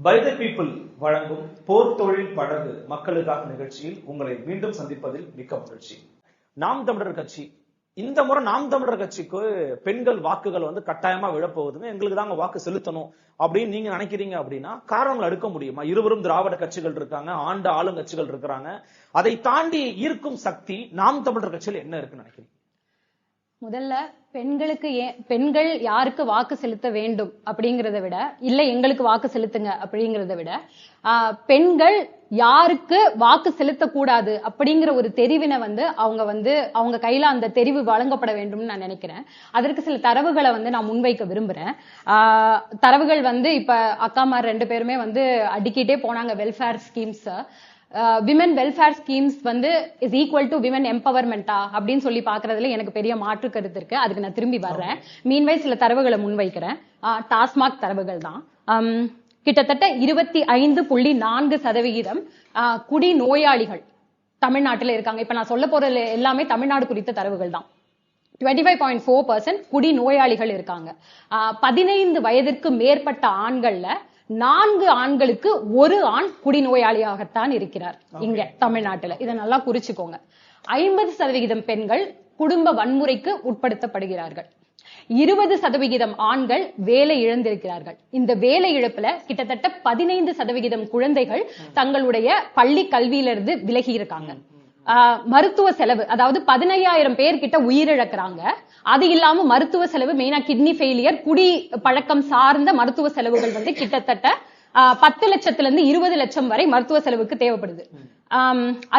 By the people வழங்கும் போர் தொழில் படகு மக்களுக்காக நிகழ்ச்சியில் உங்களை மீண்டும் சந்திப்பதில் மிக்க மகிழ்ச்சி. நாம் தமிழர் கட்சி. இந்த முறை நாம் தமிழர் கட்சிக்கு பெண்கள் வாக்குகள் வந்து கட்டாயமா விழப்போகுதுங்க. எங்களுக்கு தாங்க வாக்கு செலுத்தணும் அப்படின்னு நீங்க நினைக்கிறீங்க அப்படின்னா காரணங்கள் எடுக்க முடியுமா? இருவரும் திராவிட கட்சிகள் இருக்காங்க ஆண்டு ஆளுங்கட்சிகள் இருக்கிறாங்க. அதை தாண்டி ஈர்க்கும் சக்தி நாம் தமிழர் கட்சியில் என்ன இருக்குன்னு நினைக்கிறீங்க? முதல்ல பெண்களுக்கு ஏன் பெண்கள் யாருக்கு வாக்கு செலுத்த வேண்டும் அப்படிங்கறத விட இல்ல எங்களுக்கு வாக்கு செலுத்துங்க அப்படிங்கறத விட பெண்கள் யாருக்கு வாக்கு செலுத்தக்கூடாது அப்படிங்கிற ஒரு தெரிவினை வந்து அவங்க வந்து அவங்க கையில அந்த தெரிவு வழங்கப்பட வேண்டும்னு நான் நினைக்கிறேன். அதற்கு சில தரவுகளை வந்து நான் முன்வைக்க விரும்புறேன். தரவுகள் வந்து இப்ப அக்காமார் ரெண்டு பேருமே வந்து அடிக்கிட்டே போனாங்க welfare schemes women welfare schemes வந்து இஸ் ஈக்குவல் டு விமன் எம்பவர்மெண்டா அப்படின்னு சொல்லி பாக்குறதுல எனக்கு பெரிய மாற்று கருத்து இருக்கு. அதுக்கு நான் திரும்பி வர்றேன். மீன்வை சில தரவுகளை முன்வைக்கிறேன். டாஸ்மாக் தரவுகள் தான். கிட்டத்தட்ட இருபத்தி ஐந்து புள்ளி நான்கு சதவிகிதம் குடி நோயாளிகள் தமிழ்நாட்டில் இருக்காங்க. இப்ப நான் சொல்ல போறது எல்லாமே தமிழ்நாடு குறித்த தரவுகள் தான். Twenty five point four percent குடி நோயாளிகள் இருக்காங்க. பதினைந்து வயதிற்கு மேற்பட்ட ஆண்கள்ல நான்கு ஆண்களுக்கு ஒரு ஆண் குடிநோயாளியாகத்தான் இருக்கிறார். இங்க தமிழ்நாட்டுல. இதை நல்லா குறிச்சுக்கோங்க. ஐம்பது சதவிகிதம் பெண்கள் குடும்ப வன்முறைக்கு உட்படுத்தப்படுகிறார்கள். இருபது சதவிகிதம் ஆண்கள் வேலை இழந்திருக்கிறார்கள். இந்த வேலை இழப்புல கிட்டத்தட்ட பதினைந்து சதவிகிதம் குழந்தைகள் தங்களுடைய பள்ளி கல்வியிலிருந்து விலகி இருக்காங்க. மருத்துவ செலவு அதாவது பதினையாயிரம் பேர் கிட்ட உயிரிழக்கிறாங்க. அது இல்லாம மருத்துவ செலவு மெயினா கிட்னி ஃபெயிலியர் குடி பழக்கம் சார்ந்த மருத்துவ செலவுகள் வந்து கிட்டத்தட்ட ஆஹ் பத்து லட்சத்துல இருந்து இருபது லட்சம் வரை மருத்துவ செலவுக்கு தேவைப்படுது.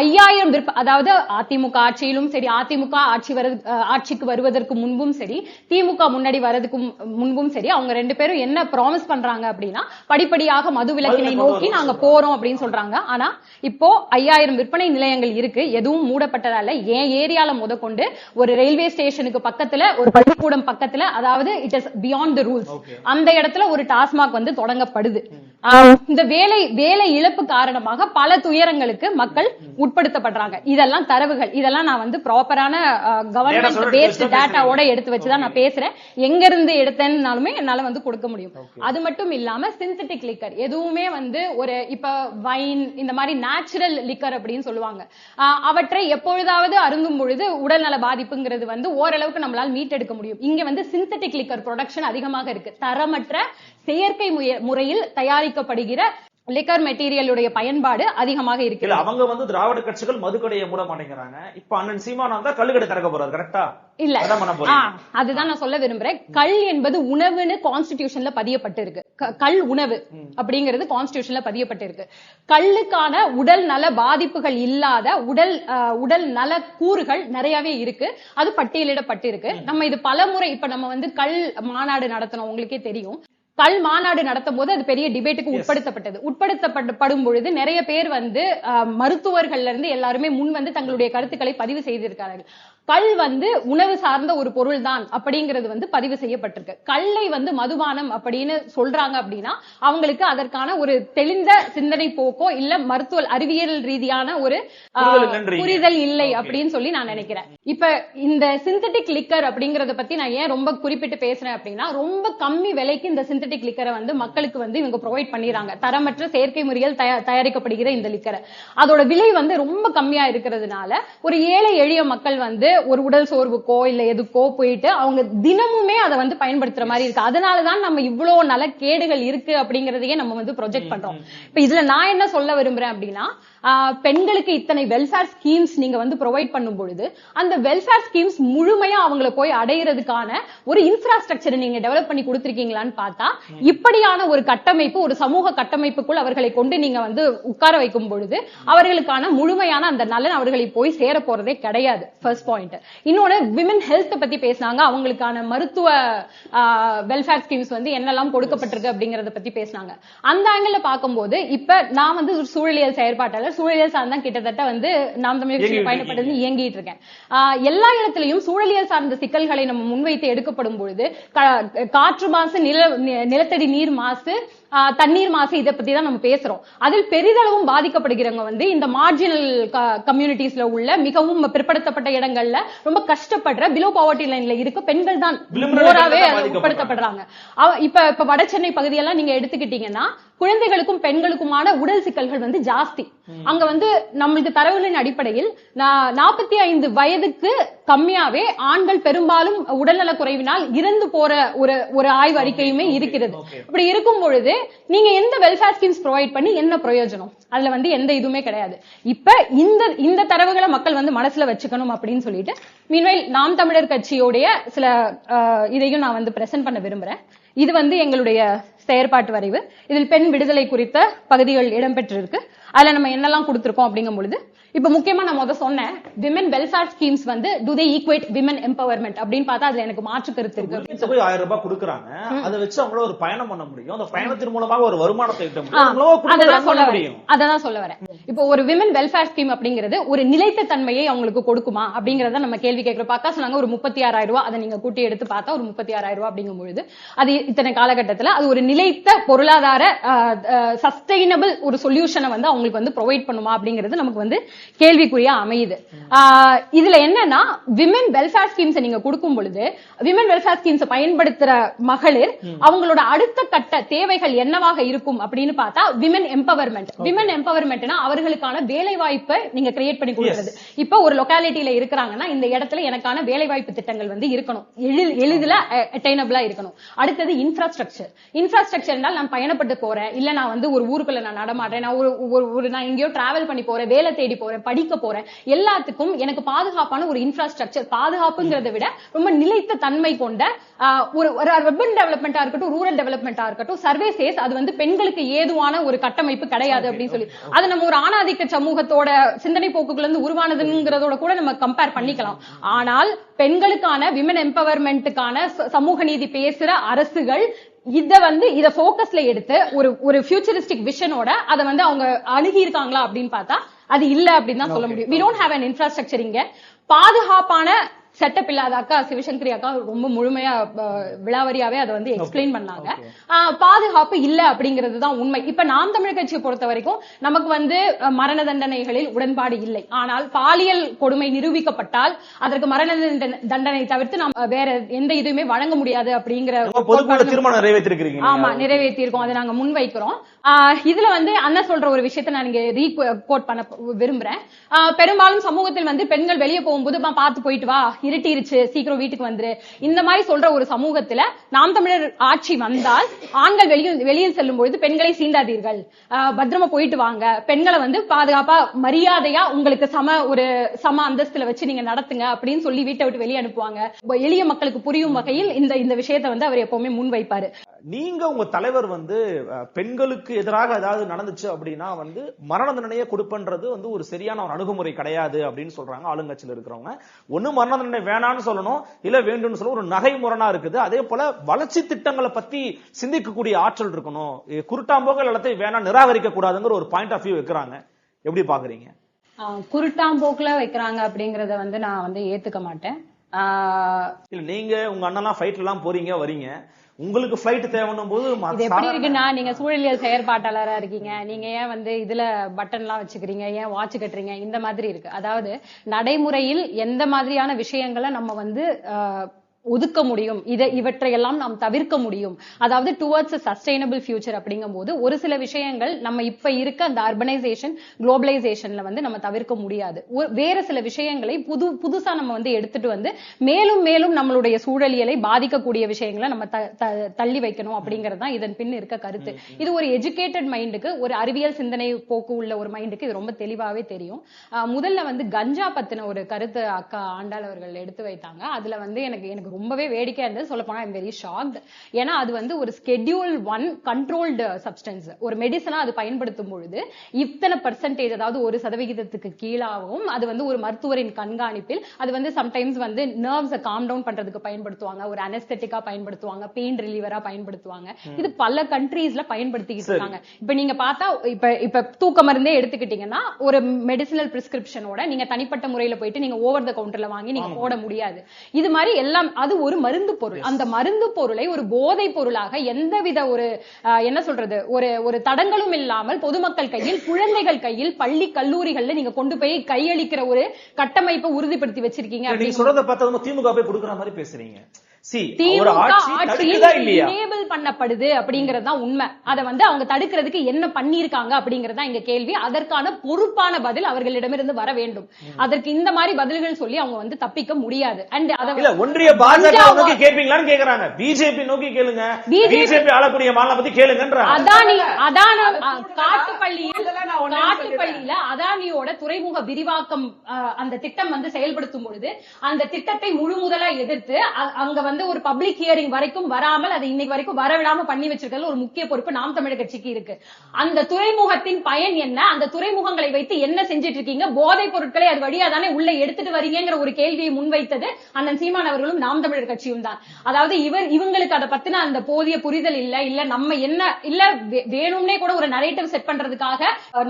ஐயாயிரம் விற்ப அதாவது அதிமுக ஆட்சியிலும் சரி அதிமுக ஆட்சி வரு ஆட்சிக்கு வருவதற்கு முன்பும் சரி திமுக முன்னாடி வரதுக்கு முன்பும் சரி அவங்க ரெண்டு பேரும் என்ன ப்ராமிஸ் பண்றாங்க அப்படின்னா படிப்படியாக மது விலக்கினை நோக்கி நாங்க போறோம் அப்படின்னு சொல்றாங்க. ஆனா இப்போ ஐயாயிரம் விற்பனை நிலையங்கள் இருக்கு எதுவும் மூடப்பட்டதால என் ஏரியால முதற்கொண்டு ஒரு ரயில்வே ஸ்டேஷனுக்கு பக்கத்துல ஒரு பள்ளிக்கூடம் பக்கத்துல அதாவது it is beyond the rules. அந்த இடத்துல ஒரு டாஸ்மாக் வந்து தொடங்கப்படுது. இந்த வேலை வேலை இழப்பு காரணமாக பல துயரங்களுக்கு மக்கள் உட்படுத்தப்படுறாங்க. இதெல்லாம் தரவுகள். இதெல்லாம் நான் வந்து ப்ராப்பரான கவர்மெண்ட் பேஸ்ட் டேட்டாவோட எடுத்து வச்சுதான் நான் பேசுறேன். எங்க இருந்து எடுத்தேன்னாலுமே என்னால வந்து கொடுக்க முடியும். அது மட்டும் இல்லாம சிந்தட்டிக் லிக்கர் எதுவுமே வந்து ஒரு இப்ப வைன் இந்த மாதிரி நேச்சுரல் லிக்கர் அப்படின்னு சொல்லுவாங்க. அவற்றை எப்பொழுதாவது அருந்தும் பொழுது உடல்நல பாதிப்புங்கிறது வந்து ஓரளவுக்கு நம்மளால மீட்டெடுக்க முடியும். இங்க வந்து சிந்தட்டிக் லிக்கர் ப்ரொடக்ஷன் அதிகமாக இருக்கு. தரமற்ற செயற்கை முறையில் தயாரிக்கப்படுகிற லிக்கர் மெட்டீரியலுடைய பயன்பாடு அதிகமாக இல்ல இருக்கிறது அவங்க வந்து திராவிட கட்சிகள் மதுக்கடையை மூட மாட்டேங்கிறாங்க. இப்ப அண்ணன் சீமானா தான் கள்ளுக்கடை திறக்க போறாரு கரெக்டா இல்ல. அதுதான் நான் சொல்ல விரும்புறேன். கல் என்பது உணவுன்னு கான்ஸ்டிடியூஷன்ல பதியப்பட்டு இருக்கு கல் உணவு அப்படிங்கிறது கான்ஸ்டிடியூஷன்ல பதியப்பட்டு இருக்கு கல்லுக்கான உடல் நல பாதிப்புகள் இல்லாத உடல் உடல் நல கூறுகள் நிறையவே இருக்கு. அது பட்டியலிடப்பட்டு இருக்கு நம்ம இது பலமுறை இப்ப நம்ம வந்து கல் மாநாடு நடத்தணும் உங்களுக்கே தெரியும். கல் மாநாடு நடத்தும் போது அது பெரிய டிபேட்டுக்கு உட்படுத்தப்பட்டது. உட்படுத்தப்படும் பொழுது நிறைய பேர் வந்து ஆஹ், மருத்துவர்கள்ல இருந்து எல்லாருமே முன் வந்து தங்களுடைய கருத்துக்களை பதிவு செய்திருக்கிறார்கள். கல் வந்து உணவு சார்ந்த ஒரு பொருள் தான் அப்படிங்கிறது வந்து பதிவு செய்யப்பட்டிருக்கு. கல்லை வந்து மதுபானம் அப்படின்னு சொல்றாங்க அப்படின்னா அவங்களுக்கு அதற்கான ஒரு தெளிந்த சிந்தனை போக்கோ இல்ல மருத்துவ அறிவியல் ரீதியான ஒரு புரிதல் இல்லை. அப்படின்னு சொல்லி நான் நினைக்கிறேன். இப்ப இந்த சிந்தட்டிக் லிக்கர் அப்படிங்கறத பத்தி நான் ஏன் ரொம்ப குறிப்பிட்டு பேசுறேன் அப்படின்னா ரொம்ப கம்மி விலைக்கு இந்த சிந்தட்டிக் லிக்கரை வந்து மக்களுக்கு வந்து இவங்க ப்ரொவைட் பண்ணிடுறாங்க. தரமற்ற செயற்கை முறையில் தயா- தயாரிக்கப்படுகிற இந்த லிக்கரை அதோட விலை வந்து ரொம்ப கம்மியா இருக்கிறதுனால ஒரு ஏழை எளிய மக்கள் வந்து ஒரு உடல் சோர்வுக்கோ இல்ல எதுக்கோ போயிட்டு அவங்க தினமுமே அதை வந்து பயன்படுத்துற மாதிரி இருக்கு. அதனாலதான் நம்ம இவ்வளவு நல கேடுகள் இருக்கு அப்படிங்கறதையே நம்ம வந்து ப்ரொஜெக்ட் பண்றோம். இப்ப இதுல நான் என்ன சொல்ல விரும்புறேன் அப்படின்னா பெண்களுக்கு இத்தனை வெல்ஃபேர் ஸ்கீம்ஸ் நீங்க வந்து ப்ரொவைட் பண்ணும் பொழுது அந்த வெல்ஃபேர் ஸ்கீம்ஸ் முழுமையா அவங்கள போய் அடையிறதுக்கான ஒரு இன்ஃப்ராஸ்ட்ரக்சர் நீங்க டெவலப் பண்ணி கொடுத்திருக்கீங்களான்னு பார்த்தா இப்படியான ஒரு கட்டமைப்பு ஒரு சமூக கட்டமைப்புக்குள் அவர்களை கொண்டு நீங்க வந்து உட்கார வைக்கும் பொழுது அவர்களுக்கான முழுமையான அந்த நலன் அவர்களை போய் சேர போறதே கிடையாது. ஃபர்ஸ்ட் பாயிண்ட் இன்னொன்னு விமன் ஹெல்த் பத்தி பேசினாங்க. அவங்களுக்கான மருத்துவ வெல்ஃபேர் ஸ்கீம்ஸ் வந்து என்னெல்லாம் கொடுக்கப்பட்டிருக்கு அப்படிங்கறத பத்தி பேசினாங்க. அந்த ஆங்கிள் பார்க்கும்போது இப்ப நான் வந்து ஒரு சூழலியல் செயற்பாட்டாளர். சூழலியல் சார்ந்த கிட்டத்தட்ட வந்து நாம் தமிழ் இயங்கிட்டு பயணப்பட்டு இயங்கிட்டு இருக்கேன். எல்லா இடத்திலையும் சூழலியல் சார்ந்த சிக்கல்களை நம்ம முன்வைத்து எடுக்கப்படும் பொழுது காற்று மாசு நில நிலத்தடி நீர் மாசு தண்ணீர் மாசு இதை பத்தி தான் நம்ம பேசுறோம். அதில் பெரிதளவும் பாதிக்கப்படுகிறவங்க வந்து இந்த மார்ஜினல் கம்யூனிட்டிஸ்ல உள்ள மிகவும் பிற்படுத்தப்பட்ட இடங்கள்ல ரொம்ப கஷ்டப்படுற பிலோ பாவர்ட்டி லைன்ல இருக்க பெண்கள் தான் உட்படுத்தப்படுறாங்க. இப்ப இப்ப வட சென்னை பகுதியெல்லாம் நீங்க எடுத்துக்கிட்டீங்கன்னா குழந்தைகளுக்கும் பெண்களுக்குமான உடல் சிக்கல்கள் வந்து ஜாஸ்தி. அங்க வந்து நம்மளுக்கு தரவுகளின் அடிப்படையில் நாற்பத்தி ஐந்து வயதுக்கு கம்மியாவே ஆண்கள் பெரும்பாலும் உடல்நல குறைவினால் இறந்து போற ஒரு ஒரு ஆய்வு அறிக்கையுமே இருக்கிறது. இப்படி இருக்கும் பொழுது நீங்க எந்த வெல்ஃபேர் ஸ்கீம்ஸ் ப்ரொவைட் பண்ணி என்ன பிரயோஜனம்? அதுல வந்து எந்த இதுவுமே கிடையாது. இப்ப இந்த இந்த தரவுகளை மக்கள் வந்து மனசுல வச்சுக்கணும் அப்படின்னு சொல்லிட்டு மீன்வைல் நாம் தமிழர் கட்சியோடைய சில இதையும் நான் வந்து பிரசன்ட் பண்ண விரும்புறேன். இது வந்து எங்களுடைய செயற்பாட்டு வரைவு. இதில் பெண் விடுதலை குறித்த பகுதிகள் இடம்பெற்றிருக்கு. அதுல நம்ம என்னெல்லாம் கொடுத்திருக்கோம் அப்படிங்கும் பொழுது இப்ப முக்கியமா நான் முத சொன்னேன் விமன் வெல்ஃபேர் ஸ்கீம்ஸ் வந்து to the equate women empowerment அப்படின்னு பார்த்தா அதுல எனக்கு மாற்று கருத்து இருக்கு. தொகை ஆயிரம் ரூபாய் கொடுக்குறாங்க. அதை வச்சு அவங்கள ஒரு பயணம் பண்ண முடியும். அந்த பயணத்தின் மூலமாக ஒரு வருமானத்தை ஈட்ட முடியும். run சொல்ல முடியும். அததான் சொல்ல வரேன். இப்போ ஒரு விமன் வெல்ஃபேர் ஸ்கீம் அப்படிங்கிறது ஒரு நிலைத்த தன்மையை அவங்களுக்கு கொடுக்குமா? அப்படிங்கறத நம்ம கேள்வி கேட்கிறோம். அக்கா சொன்னாங்க ஒரு முப்பத்தி ஆறாயிரம் ரூபாய் அதை நீங்க கூட்டி எடுத்து பார்த்தா ஒரு முப்பத்தி ஆறாயிரம் ரூபாய் அப்படிங்கும் பொழுது அது இத்தனை காலகட்டத்துல அது ஒரு நிலைத்த பொருளாதார சஸ்டைனபிள் ஒரு சொல்யூஷனை வந்து அவங்களுக்கு வந்து ப்ரொவைட் பண்ணுமா அப்படிங்கிறது நமக்கு வந்து கேள்விக்குறியா அமையுது. இதுல என்னன்னா விமன் வெல்ஃபேர் ஸ்கீம்ஸ் நீங்க கொடுக்கும் பொழுது விமன் வெல்ஃபேர் ஸ்கீம்ஸ் பயன்படுத்துற மகளிர் அவங்களோட அடுத்த கட்ட தேவைகள் என்னவாக இருக்கும் அப்படின்னு பார்த்தா விமன் எம்பவர்மெண்ட் விமன் எம்பவர்மெண்ட்னா அவர்களுக்கான வேலை வாய்ப்பை நீங்க கிரியேட் பண்ணி கொடுக்கிறது. இப்ப ஒரு லொகாலிட்டியில இருக்கிறாங்கன்னா இந்த இடத்துல எனக்கான வேலை வாய்ப்பு திட்டங்கள் வந்து இருக்கணும். எளிதில் அட்டைனபிளா இருக்கணும். அடுத்தது இன்ஃப்ராஸ்ட்ரக்சர் இன்ஃப்ராஸ்ட்ரக்சர் என்றால் நான் பயணப்பட்டு போறேன். இல்ல நான் வந்து ஒரு ஊருக்குள்ள நான் நடமாட்டேன் நான் ஒரு- ஒரு நான் எங்கேயோ டிராவல் பண்ணி போறேன். வேலை தேடி போறேன். படிக்க போறேன். எல்லாத்துக்கும் எனக்கு பாதுகாப்பான ஒரு இன்ஃப்ராஸ்ட்ரக்சர் பாதுகாப்புங்கிறத விட ரொம்ப நிலைத்த தன்மை கொண்ட ஒரு அர்பன் டெவலப்மெண்டா இருக்கட்டும் ரூரல் டெவலப்மெண்டா இருக்கட்டும் சர்வீசஸ் அது வந்து பெண்களுக்கு ஏதுவான ஒரு கட்டமைப்பு கிடையாது அப்படின்னு சொல்லி. அது நம்ம ஒரு ஆணாதிக்க சமூகத்தோட சிந்தனை போக்குகள் இருந்து உருவானதுங்கிறதோட கூட நம்ம கம்பேர் பண்ணிக்கலாம். ஆனால் பெண்களுக்கான விமன் எம்பவர்மெண்ட்டுக்கான சமூக நீதி பேசுற அரசுகள் இத வந்து இத போக்கஸ்ல எடுத்து ஒரு ஒரு ஃபியூச்சரிஸ்டிக் விஷனோட அத வந்து அவங்க அணுகி இருக்காங்களா அப்படின்னு பார்த்தா அது இல்ல அப்படின்னு தான் சொல்ல முடியும். We don't have an infrastructure இங்க. பாதுகாப்பான செட்டப் இல்லாத அக்கா சிவசங்கரி அக்கா ரொம்ப முழுமையா அஹ், விலாவரியாவே அதை வந்து எக்ஸ்பிளைன் பண்ணாங்க. ஆஹ், பாதுகாப்பு இல்ல அப்படிங்கிறது தான் உண்மை. இப்ப நாம் தமிழ் கட்சியை பொறுத்த வரைக்கும் நமக்கு வந்து மரண தண்டனைகளில் உடன்பாடு இல்லை. ஆனால் பாலியல் கொடுமை நிரூபிக்கப்பட்டால் அதற்கு மரண தண்டனை- தவிர்த்து நாம் வேற எந்த இதுவுமே வழங்க முடியாது அப்படிங்கிற ஆமா நிறைவேற்றியிருக்கோம். அதை நாங்க முன்வைக்கிறோம். இதுல வந்து அண்ணன் சொல்ற ஒரு விஷயத்த நான் இங்க ரீ கோட் பண்ண விரும்புறேன். ஆஹ் பெரும்பாலும் சமூகத்தில் வந்து பெண்கள் வெளியே போகும்போது பார்த்து போயிட்டு வா இருட்டிருச்சு சீக்கிரம் வீட்டுக்கு வந்துரு. இந்த மாதிரி சொல்ற ஒரு சமூகத்துல நாம் தமிழர் ஆட்சி வந்தால் ஆண்கள் வெளியில் வெளியில் செல்லும் பொழுது பெண்களை சீண்டாதீர்கள். ஆஹ் பத்திரமா போயிட்டு வாங்க. பெண்களை வந்து பாதுகாப்பா மரியாதையா உங்களுக்கு சம ஒரு சம அந்தஸ்துல வச்சு நீங்க நடத்துங்க அப்படின்னு சொல்லி வீட்டை விட்டு வெளியே அனுப்புவாங்க. எளிய மக்களுக்கு புரியும் வகையில் இந்த இந்த விஷயத்தை வந்து அவர் எப்பவுமே முன்வைப்பாரு. நீங்க உங்க தலைவர் வந்து பெண்களுக்கு எதிராக ஏதாவது நடந்துச்சு அப்படின்னா வந்து மரண தண்டனையை கொடுப்பன்றது வந்து ஒரு சரியான ஒரு அணுகுமுறை கிடையாது அப்படின்னு சொல்றாங்க ஆளுங்கட்சியில இருக்கிறவங்க. ஒண்ணு மரண தண்டனை வேணாம்னு சொல்லணும் இல்ல வேண்டும்னு சொல்ல ஒரு நகைமுரணா இருக்குது. அதே போல வளர்ச்சி திட்டங்களை பத்தி சிந்திக்கக்கூடிய ஆற்றல் இருக்கணும். குருட்டாம்போக்கள் எல்லாத்தையும் வேணாம் நிராகரிக்க கூடாதுங்கிற ஒரு பாயிண்ட் ஆஃப் வியூ வைக்கிறாங்க. எப்படி பாக்குறீங்க? குருட்டாம்போக்குல வைக்கிறாங்க அப்படிங்கறத வந்து நான் வந்து ஏத்துக்க மாட்டேன். இல்ல நீங்க உங்க அண்ணன்லாம் ஃபிளைட்ல எல்லாம் போறீங்க வரீங்க. உங்களுக்கு ஃபிளைட் தேவைன்னும் போது இது எப்படி இருக்குன்னா நீங்க சூழலியல் செயற்பாட்டாளரா இருக்கீங்க. நீங்க ஏன் வந்து இதுல பட்டன் எல்லாம் வச்சுக்கிறீங்க? ஏன் வாட்ச் கட்டுறீங்க? இந்த மாதிரி இருக்கு. அதாவது நடைமுறையில் எந்த மாதிரியான விஷயங்களை நம்ம வந்து ஒதுக்க முடியும். இதை இவற்றையெல்லாம் நாம் தவிர்க்க முடியும். அதாவது டுவர்ட்ஸ் சஸ்டைனபிள் ஃபியூச்சர் அப்படிங்கும்போது ஒரு சில விஷயங்கள் நம்ம இப்ப இருக்க அந்த அர்பனைசேஷன் குளோபலைசேஷன்ல வந்து நம்ம தவிர்க்க முடியாது. வேற சில விஷயங்களை புது புதுசா நம்ம வந்து எடுத்துட்டு வந்து மேலும் மேலும் நம்மளுடைய சூழலியலை பாதிக்கக்கூடிய விஷயங்களை நம்ம தள்ளி வைக்கணும் அப்படிங்கிறது தான் இதன் பின் இருக்க கருத்து. இது ஒரு எஜுகேட்டட் மைண்டுக்கு ஒரு அறிவியல் சிந்தனை போக்கு உள்ள ஒரு மைண்டுக்கு இது ரொம்ப தெளிவாவே தெரியும். முதல்ல வந்து கஞ்சா பத்தின ஒரு கருத்து அக்கா ஆண்டாள் அவர்கள் எடுத்து வைத்தாங்க. அதுல வந்து எனக்கு எனக்கு ரொம்பவே வேடிக்கையா இருந்தது. சொல்ல போனா ஐம் வெரி ஷாக்ட் ஏன்னா அது வந்து ஒரு ஸ்கெட்யூல் ஒன் கண்ட்ரோல்டு சப்ஸ்டன்ஸ் ஒரு மெடிசனா அது பயன்படுத்தும் பொழுது இத்தனை பர்சன்டேஜ் அதாவது ஒரு சதவிகிதத்துக்கு கீழாகவும் அது வந்து ஒரு மருத்துவரின் கண்காணிப்பில் அது வந்து சம்டைம்ஸ் வந்து நர்வ்ஸை காம் டவுன் பண்றதுக்கு பயன்படுத்துவாங்க. ஒரு அனஸ்தட்டிக்கா பயன்படுத்துவாங்க. பெயின் ரிலீவரா பயன்படுத்துவாங்க. இது பல கண்ட்ரீஸ்ல பயன்படுத்திக்கிட்டு இருக்காங்க. இப்ப நீங்க பார்த்தா இப்ப இப்ப தூக்க மருந்தே எடுத்துக்கிட்டீங்கன்னா ஒரு மெடிசினல் பிரிஸ்கிரிப்ஷனோட நீங்க தனிப்பட்ட முறையில போயிட்டு நீங்க ஓவர் த கவுண்டர்ல வாங்கி நீங்க போட முடியாது. இது மாதிரி எல்லாம் அது ஒரு மருந்து பொருள். அந்த மருந்து பொருளை ஒரு போதை பொருளாக எந்தவித ஒரு என்ன சொல்றது ஒரு ஒரு தடங்களும் இல்லாமல் பொதுமக்கள் கையில் குழந்தைகள் கையில் பள்ளி கல்லூரிகள்ல நீங்க கொண்டு போய் கையளிக்கிற ஒரு கட்டமைப்பை உறுதிப்படுத்தி வச்சிருக்கீங்க நீங்க சொல்றத பார்த்தா திமுக போய் கொடுக்குற மாதிரி பேசுறீங்க. பண்ணப்படுது அப்படிங்கறது தான் உண்மை. அதை வந்து அவங்க தடுக்கிறதுக்கு என்ன பண்ணியிருக்காங்க அப்படிங்கறது தான் இங்க கேள்வி. அதற்கான பொறுப்பான பதில் அவர்களிடமிருந்து வர வேண்டும். அதற்கு இந்த மாதிரி பதில்கள் சொல்லி அவங்க வந்து தப்பிக்க முடியாது. அண்ட் அதை இல்ல ஒன்றிய பாஜக தஞ்சாவூர் நோக்கி கேட்பீங்களான்னு கேக்குறாங்க. பிஜேபி நோக்கி கேளுங்க. BJP பிஜேபி ஆளக்கூடிய மாநிலம் பத்தி கேளுங்கன்றாங்க. அதானி அதான அ, காட்டுப்பள்ளியில் இதெல்லாம் நான் ஒண்ணே காட்டுப்பள்ளியில அதானியோட துறைமுக விரிவாக்கம் அந்த திட்டம் வந்து செயல்படுத்தும் பொழுது அந்த திட்டத்தை முழு முதலா எதிர்த்து அங்க வந்து ஒரு பப்ளிக் ஹியரிங் வரைக்கும் வராமல் அதை இன்னைக்கு வரைக்கும் வரவிடாம பண்ணி வச்சிருக்கிறது ஒரு முக்கிய பொறுப்பு நாம் தமிழர் கட்சிக்கு இருக்கு. அந்த துறைமுகத்தின் பயன் என்ன? அந்த துறைமுகங்களை வைத்து என்ன செஞ்சிட்டு இருக்கீங்க போதைப் பொருட்களை அது வழியா தானே உள்ள எடுத்துட்டு வரீங்கிற ஒரு கேள்வியை முன்வைத்தது அண்ணன் சீமான் அவர்களும் நாம் தமிழர் கட்சியும் தான். அதாவது இவர் இவங்களுக்கு அதை பத்தின அந்த போதிய புரிதல் இல்ல இல்ல நம்ம என்ன இல்ல வேணும்னே கூட ஒரு நரேட்டிவ் செட் பண்றதுக்காக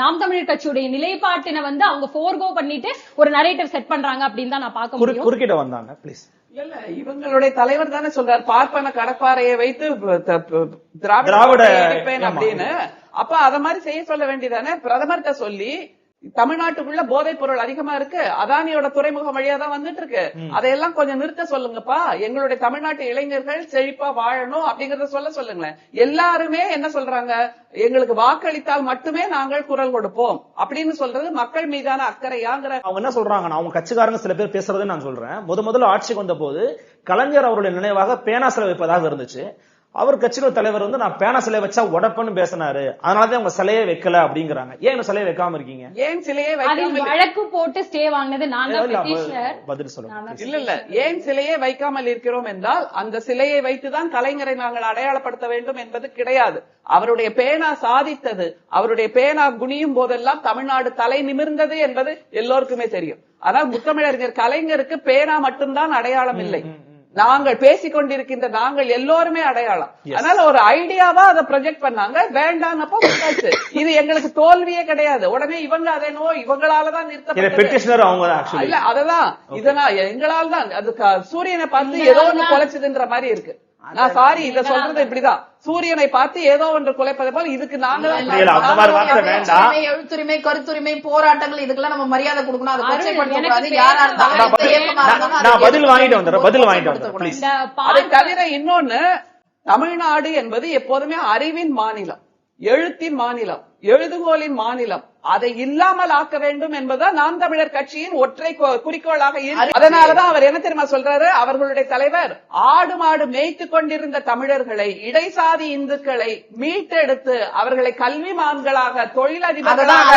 நாம் தமிழர் கட்சியுடைய நிலைப்பாட்டினை வந்து அவங்க போர்கோ பண்ணிட்டு ஒரு நரேட்டிவ் செட் பண்றாங்க அப்படின்னு தான் நான் பார்க்க முடியும். குறுக்கிட வந்தாங்க ப்ளீஸ் இல்ல இவங்களுடைய தலைவர் தானே சொல்றார் பார்ப்பன கடப்பாறையை வைத்து திராவிட. அப்படின்னு அப்ப அத மாதிரி செய்ய சொல்ல வேண்டியதானே பிரதமர்கிட்ட சொல்லி தமிழ்நாட்டுக்குள்ள போதைப் பொருள் அதிகமா இருக்கு. அதானியோட துறைமுகம் வழியா தான் வந்துட்டு இருக்கு அதையெல்லாம் கொஞ்சம் நிறுத்த சொல்லுங்கப்பா. எங்களுடைய தமிழ்நாட்டு இளைஞர்கள் செழிப்பா வாழணும் அப்படிங்கறத சொல்ல சொல்லுங்களேன். எல்லாருமே என்ன சொல்றாங்க? எங்களுக்கு வாக்களித்தால் மட்டுமே நாங்கள் குரல் கொடுப்போம் அப்படின்னு சொல்றது மக்கள் மீதான அக்கறையாங்கிற அவங்க என்ன சொல்றாங்கன்னா அவங்க கட்சிக்காரங்க சில பேர் பேசுறதை நான் சொல்றேன். முத முதல்ல ஆட்சிக்கு வந்த போது கலைஞர் அவருடைய நினைவாக பேனா சிலை வைப்பதாக இருந்துச்சு. அவர் கட்சிகள் தலைவர் வந்து நான் பேனா சிலை வச்சா உடப்பன்னு பேசினாரு. அதனாலதான் அவங்க சிலையே வைக்கல அப்படிங்கிறாங்க. ஏன் இந்த சிலையை வைக்காம இருக்கீங்க? ஏன் சிலையை வழக்கு போட்டு ஸ்டே வாங்கினது பதில் சொல்லுங்க. இல்ல இல்ல. ஏன் சிலையை வைக்காமல் இருக்கிறோம் என்றால் அந்த சிலையை வைத்துதான் கலைஞரை நாங்கள் அடையாளப்படுத்த வேண்டும் என்பது கிடையாது. அவருடைய பேனா சாதித்தது. அவருடைய பேனா குனியும் போதெல்லாம் தமிழ்நாடு தலை நிமிர்ந்தது என்பது எல்லோருக்குமே தெரியும். ஆனால் முத்தமிழறிஞர் கலைஞருக்கு பேனா மட்டும்தான் அடையாளம் இல்லை. நாங்கள் பேசிக் கொண்டிருக்கின்ற நாங்கள் எல்லோருமே அடையாளம். அதனால ஒரு ஐடியாவா அதை ப்ரொஜெக்ட் பண்ணாங்க. வேண்டாம்னப்போ விட்டாச்சு. இது எங்களுக்கு தோல்வியே கிடையாது. உடனே இவங்க அதை நோ இவங்களாலதான் ஆக்சுவலி இல்ல அததான் இதனால் எங்களால் தான். அது சூரியனை பார்த்து ஏதோ ஒண்ணு குலைச்சதுன்ற மாதிரி இருக்கு. நான் சாரி இத சொல்றது இப்படிதான். சூரியனை பார்த்து ஏதோ ஒன்று குலைப்பது போல இதுக்கு நாங்களும் இல்ல, அந்த மாதிரி வார்த்தை வேண்டாம். பேச்சுரிமை, எழுத்துரிமை கருத்துரிமை போராட்டங்கள் இதுக்கெல்லாம் நம்ம மரியாதை கொடுக்கணும். அதை அருள், கொச்சைப்படுத்த எனக்கு கூடாது யாரா இருந்தாலும் பதில் வாங்கிட்டு வந்துடுறேன். பதில் வாங்கிட்டு வந்துடுறேன் கொச்சைப்படுத்தக்கூடாது. அதை தவிர இன்னொன்னு தமிழ்நாடு என்பது எப்போதுமே அறிவின் மாநிலம் எழுத்தின் மாநிலம் எழுதுகோலின் மாநிலம். அதை இல்லாமல் ஆக்க வேண்டும் என்பதுதான் நாம் தமிழர் கட்சியின் ஒற்றை குறிக்கோளாக இருக்கு அதனாலதான் அவர் என்ன தெரியுமா சொல்றாரு? அவர்களுடைய தலைவர் ஆடு மாடு மேய்த்து கொண்டிருந்த தமிழர்களை இடைசாதி இந்துக்களை மீட்டெடுத்து அவர்களை கல்விமான்களாக தொழிலதிபர்களாக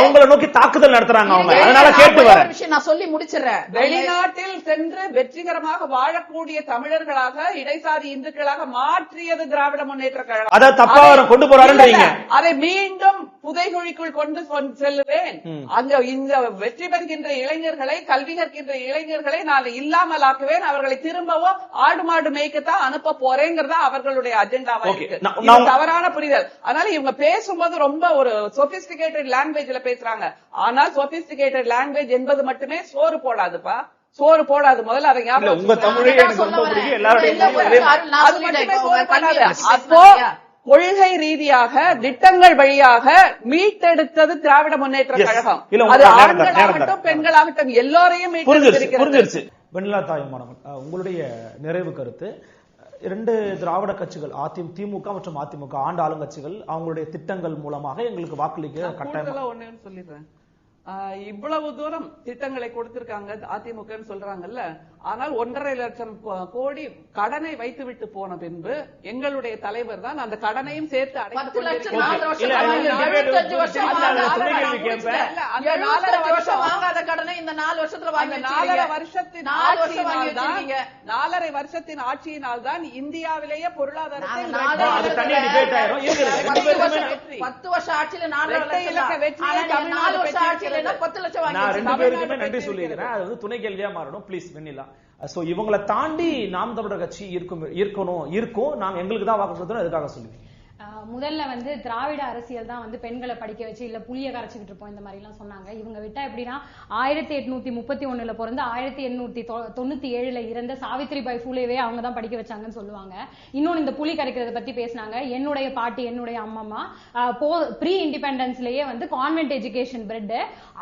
அவங்கள நோக்கி தாக்குதல் நடத்துறாங்க அவங்க. அதனால கேட்டு நான் சொல்லி முடிச்சிடுறேன். வெளிநாட்டில் சென்று வெற்றிகரமாக வாழக்கூடிய தமிழர்களாக இடைசாதி இந்துக்களாக மாற்றியது திராவிட முன்னேற்ற கழகம். அத தப்பா கொண்டு போறாருன்றீங்க. அதை மீண்டும் புதைகுழிக்குள் கொண்டு செல்லுவேன். அங்க இந்த வெற்றி பெறுகின்ற இளைஞர்களை கல்வி கற்கின்ற இளைஞர்களை நான் இல்லாமல் ஆக்குவேன். அவர்களை திரும்பவும் ஆடு மாடு மேய்க்கத்தான் அனுப்ப போறேங்கிறதா அவர்களுடைய அஜெண்டாவா. இருக்கு. தவறான புரிதல். அதனால இவங்க பேசும்போது ரொம்ப ஒரு சொபிஸ்டிகேட்டட் லாங்குவேஜ்ல பேசுறாங்க. ஆனால் சொபிஸ்டிகேட்டட் லாங்குவேஜ் என்பது மட்டுமே சோறு போடாதுப்பா. சோறு போடாது. முதல்ல அதை ஞாபகம் உங்க. தமிழே எனக்கு ரொம்ப. பிடிக்கும். எல்லாருடைய அப்போ. கொள்கை ரீதியாக திட்டங்கள் வழியாக மீட்டெடுத்தது திராவிட முன்னேற்ற. கழகம் அது ஆண்களாகட்டும். பெண்களாகட்டும் எல்லோரையும் மீட்டெடுத்திருக்கிறது புரிஞ்சிருச்சு வெண்ணிலா தாயுமானவன் உங்களுடைய நிறைவு கருத்து இரண்டு திராவிட கட்சிகள் அதிமுக திமுக மற்றும் அதிமுக ஆண்டு ஆளுங்கட்சிகள் அவங்களுடைய திட்டங்கள் மூலமாக எங்களுக்கு வாக்களிக்க கட்டாயம் சொல்லிடுறேன் இவ்வளவு தூரம் திட்டங்களை கொடுத்திருக்காங்க அதிமுக சொல்றாங்கல்ல ஆனால் ஒன்றரை லட்சம் கோடி கடனை வைத்துவிட்டு போன பின்பு எங்களுடைய தலைவர் தான் அந்த கடனையும் சேர்த்து. நாலு நாலரை நாலு. வருஷத்தின் நாலு ஆட்சியினால் தான் வச்சிருக்கீங்க. நாலரை வருஷத்தின் ஆட்சியினால் தான் இந்தியாவிலேயே நாலு இருங்க. பத்து வருஷம் வெற்றி. பத்து வருஷம் ஆட்சியில லட்சம் இலக்க தான். நான் ரெண்டு. பேருக்குமே நன்றி. சொல்லிக்கிறேன் அது வந்து துணை கேள்வியா மாறணும். Please Vennila. சோ இவங்களை தாண்டி நாம் தமிழர் கட்சி இருக்கும் இருக்கணும் இருக்கும். நாங்க எங்களுக்கு தான் வாக்கு செலுத்தணும் அதுக்காக சொல்லுவீங்க ஆஹ் முதல்ல வந்து திராவிட அரசியல் தான் வந்து பெண்களை படிக்க வச்சு இல்ல புளிய கரைச்சிக்கிட்டு இருப்போம் இந்த மாதிரி எல்லாம் சொன்னாங்க. இவங்க விட்டா எப்படின்னா ஆயிரத்தி எட்நூத்தி முப்பத்தி ஒண்ணுல பிறந்து ஆயிரத்தி எண்ணூத்தி தொண்ணூத்தி ஏழுல இருந்த சாவித்ரிபாய் ஃபூலேவே அவங்க தான் படிக்க வச்சாங்கன்னு சொல்லுவாங்க. இன்னொன்னு இந்த புலி கரைக்கிறத பத்தி பேசினாங்க. என்னுடைய பாட்டி என்னுடைய அம்மம்மா போ ப்ரீ இண்டிபெண்டன்ஸ்லயே வந்து கான்வென்ட் எஜுகேஷன் பிரெட்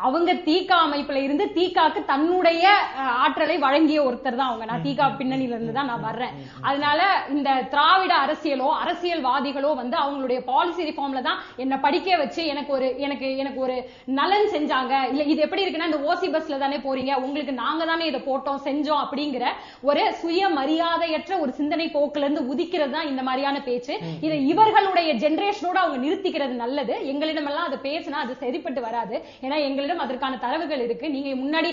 அவங்க தீகா அமைப்புல இருந்து தீகாக்கு தன்னுடைய ஆற்றலை வழங்கிய ஒருத்தர் தான் அவங்க. நான் தீகா பின்னணியில இருந்து தான் நான் வர்றேன். அதனால இந்த திராவிட அரசியலோ அரசியல்வாதிகளோ வந்து அவங்களுடைய பாலிசி ரிஃபார்ம்ல தான் என்ன படிக்க வச்சு எனக்கு ஒரு எனக்கு எனக்கு ஒரு நலன் செஞ்சாங்க. இல்ல இது எப்படி இருக்குன்னா இந்த ஓசி பஸ்ல தானே போறீங்க. உங்களுக்கு நாங்க தானே இதை போட்டோம் செஞ்சோம் அப்படிங்கிற ஒரு சுய மரியாதையற்ற ஒரு சிந்தனை போக்குல இருந்து உதிக்கிறது தான் இந்த மாதிரியான பேச்சு. இதை இவர்களுடைய ஜெனரேஷனோட அவங்க நிறுத்திக்கிறது நல்லது. எங்களிடம் எல்லாம் அதை பேசினா அது சரிப்பட்டு வராது. ஏன்னா எங்களிடம் அதற்கான தரவுகள் இருக்கு. நீங்க முன்னாடி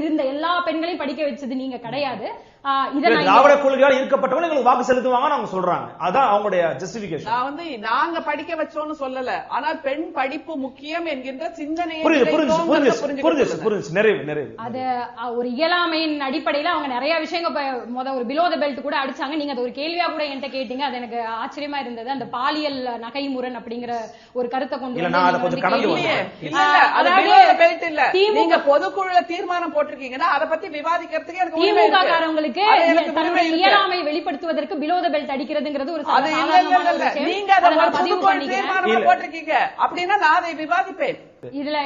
இருந்த எல்லா பெண்களையும் படிக்க வச்சது நீங்க கிடையாது. ஆஹ் இதை இல்ல, நான் திராவிட கொள்கையால் ஈர்க்கப்பட்டவங்க எங்களுக்கு வாக்கு செலுத்துவாங்கன்னு அவங்க சொல்றாங்க. அதான் அவங்களுடைய ஜஸ்டிபிகேஷன் நான் வந்து நாங்க படிக்க வச்சோம்னு சொல்லல. ஆனால் பெண் படிப்பு முக்கியம் என்கின்ற சிந்தனையை புரியுது புரிஞ்சு விதைத்தோங்கிறத புரிஞ்சு புரிஞ்சுக்க புரிஞ்சு சொல்லுங்க. புரிஞ்சு நிறைவு நிறைவு. அது அஹ், ஒரு இயலாமையின் அடிப்படையில அவங்க நிறைய விஷயங்கள் இப்ப முத ஒரு பிலோ த பெல்ட் கூட அடிச்சாங்க. நீங்க அது ஒரு கேள்வியா கூட என்கிட்ட கேட்டீங்க. அது எனக்கு ஆச்சரியமா இருந்தது. அந்த பாலியல் நகைமுரண் அப்படிங்கிற ஒரு கருத்தை கொண்டு இல்ல, வந்து நான் அதை நீங்க கொஞ்சம் வந்து கடந்து கேள்வி- இல்லையே வந்தேன். இல்ல இல்ல அது அதாவது திமுக பொதுக்குழுல தீர்மானம் போட்டிருக்கீங்கன்னா அதை பத்தி விவாதிக்கிறதுக்கு எனக்கு எனக்கு தன்னுடைய. இயலாமை வெளிப்படுத்துவதற்கு பிலோ த பெல்ட் அடிக்கிறதுங்கிறது ஒரு அது இல்ல இல்ல. நீங்க அதை. போட்டிருக்கீங்க அப்படின்னா நான் அதை விவாதிப்பேன் இதுல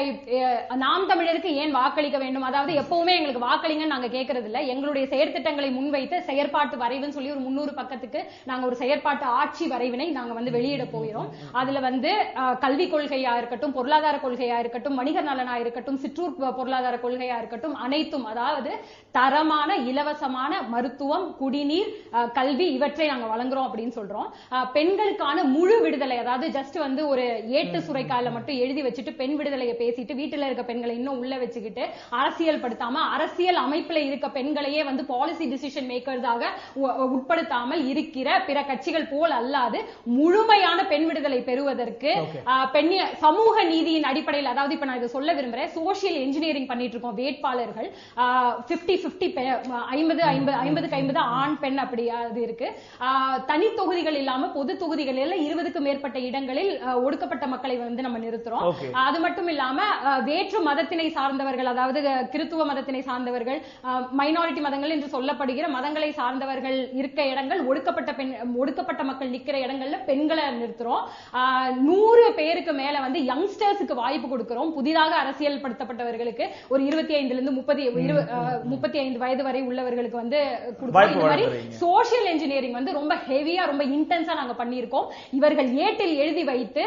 நாம் தமிழருக்கு ஏன் வாக்களிக்க வேண்டும்? அதாவது எப்பவுமே எங்களுக்கு வாக்களிங்கன்னு நாங்க கேட்கறது இல்ல எங்களுடைய செயற்திட்டங்களை முன்வைத்து செயற்பாட்டு வரைவுன்னு சொல்லி ஒரு முன்னூறு பக்கத்துக்கு நாங்க ஒரு செயற்பாட்டு ஆட்சி வரைவினை நாங்க வந்து வெளியிட போகிறோம். அதுல வந்து அஹ், கல்விக் கொள்கையா இருக்கட்டும் பொருளாதார கொள்கையா இருக்கட்டும் வணிக நலனா இருக்கட்டும் சிற்றூர் பொருளாதார கொள்கையா இருக்கட்டும் அனைத்தும் அதாவது தரமான இலவசமான மருத்துவம் குடிநீர் கல்வி இவற்றை நாங்க வழங்குறோம் அப்படின்னு சொல்றோம். பெண்களுக்கான முழு விடுதலை அதாவது ஜஸ்ட் வந்து ஒரு ஏட்டு சுரைக்கால மட்டும் எழுதி வச்சுட்டு பெண் விடுதலையை பேசிட்டு வீட்டுல இருக்க பெண்களை இன்னும் உள்ள வச்சுக்கிட்டு அரசியல் படுத்தாம அரசியல் அமைப்புல இருக்க பெண்களையே வந்து பாலிசி டிசிஷன் மேக்கர்ஸாக உட்படுத்தாமல் இருக்கிற பிற கட்சிகள் போல் அல்லாது முழுமையான பெண் விடுதலை பெறுவதற்கு பெண்ணிய சமூக நீதியின் அடிப்படையில் அதாவது இப்ப நான் இதை சொல்ல விரும்புறேன் சோசியல் இன்ஜினியரிங் பண்ணிட்டு இருக்கோம் வேட்பாளர்கள் பிப்டி பிப்டி ஐம்பது ஐம்பது ஐம்பதுக்கு ஐம்பது ஆண் பெண் அப்படி அது இருக்கு. தனி தொகுதிகள் இல்லாம பொது தொகுதிகளில் இருபதுக்கு மேற்பட்ட இடங்களில் ஒடுக்கப்பட்ட மக்களை வந்து நம்ம நிறுத்துறோம். அது மட்டும் இல்லாம அஹ், வேற்று மதத்தினை சார்ந்தவர்கள் அதாவது கிறித்துவ மதத்தினை சார்ந்தவர்கள் மைனாரிட்டி மதங்கள் என்று சொல்லப்படுகிற மதங்களை சார்ந்தவர்கள் இருக்க இடங்கள் ஒடுக்கப்பட்ட பெண் ஒடுக்கப்பட்ட மக்கள் நிக்கிற இடங்கள்ல பெண்களை நிறுத்துறோம். நூறு பேருக்கு மேல வந்து யங்ஸ்டர்ஸுக்கு வாய்ப்பு கொடுக்கிறோம். புதிதாக அரசியல் படுத்தப்பட்டவர்களுக்கு ஒரு இருபத்தி ஐந்துல இருந்து முப்பது முப்பத்தி ஐந்து வயது வரை உள்ளவர்களுக்கு வந்து கொடுக்கிறோம். இந்த மாதிரி. சோஷியல் இன்ஜினியரிங் வந்து ரொம்ப ஹெவியா ரொம்ப இன்டென்ஸா நாங்க பண்ணியிருக்கோம். இவர்கள் ஏட்டில் எழுதி வைத்து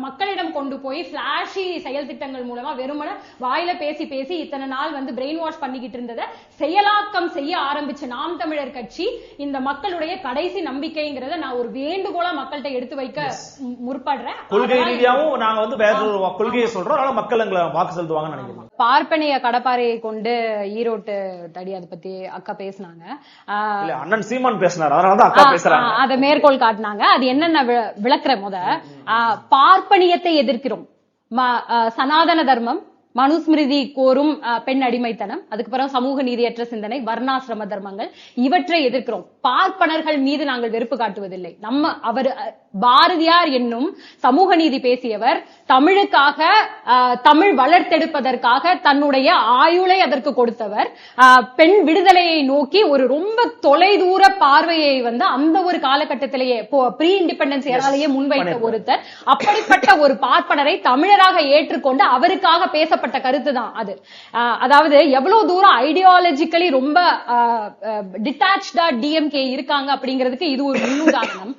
மக்களிடம் கொண்டு போய் பிளாஷி செயல் திட்டங்கள் மூலமா வெறுமனே வாயில பேசி பேசி இத்தனை நாள் வந்து பிரெயின் வாஷ் பண்ணிக்கிட்டு இருந்ததை செயலாக்கம் செய்ய ஆரம்பிச்ச நாம் தமிழர் கட்சி இந்த மக்களுடைய கடைசி நம்பிக்கைங்கிறத நான் ஒரு வேண்டுகோளா மக்கள்கிட்ட எடுத்து வைக்க முற்படுறேன். கொள்கை ரீதியாவும் நாங்க வந்து வேற ஒரு கொள்கையை சொல்றோம். அதனால மக்கள் எங்களை வாக்கு செலுத்துவாங்கன்னு நினைக்கிறேன் பார்ப்பனைய கடப்பாறையை கொண்டு ஈரோட்டு தடி அதை பத்தி அக்கா பேசினாங்க. அண்ணன் சீமான் பேசினார். அதனால தான் அக்கா பேசுறாங்க. அதை மேற்கோள் காட்டினாங்க. அது என்னென்ன விளக்குற முத. பார்ப்பனியத்தை எதிர்க்கிறோம். சனாதன தர்மம் மனுஸ்மிருதி கோரும் பெண் அடிமைத்தனம் அதுக்கப்புறம் சமூக நீதியற்ற சிந்தனை வர்ணாசிரம தர்மங்கள் இவற்றை எதிர்க்கிறோம். பார்ப்பனர்கள் மீது நாங்கள் வெறுப்பு காட்டுவதில்லை. நம்ம அவர் பாரதியார் என்னும் சமூக நீதி பேசியவர். தமிழுக்காக தமிழ் வளர்த்தெடுப்பதற்காக தன்னுடைய ஆயுளை அதற்கு கொடுத்தவர். பெண் விடுதலையை நோக்கி ஒரு ரொம்ப தொலைதூர பார்வையை வந்து அந்த ஒரு காலகட்டத்திலேயே ப்ரீ இண்டிபெண்டன்ஸ் ஏராலேயே முன்வைத்த. ஒருத்தர். அப்படிப்பட்ட ஒரு பார்ப்பனரை தமிழராக ஏற்றுக்கொண்டு அவருக்காக பேசப்பட்ட கருத்து தான் அது அதாவது எவ்வளவு தூரம் ஐடியாலஜிக்கலி ரொம்ப டிட்டாச்சா டிஎம்கே இருக்காங்க அப்படிங்கிறதுக்கு இது ஒரு முன்னுதாரணம்.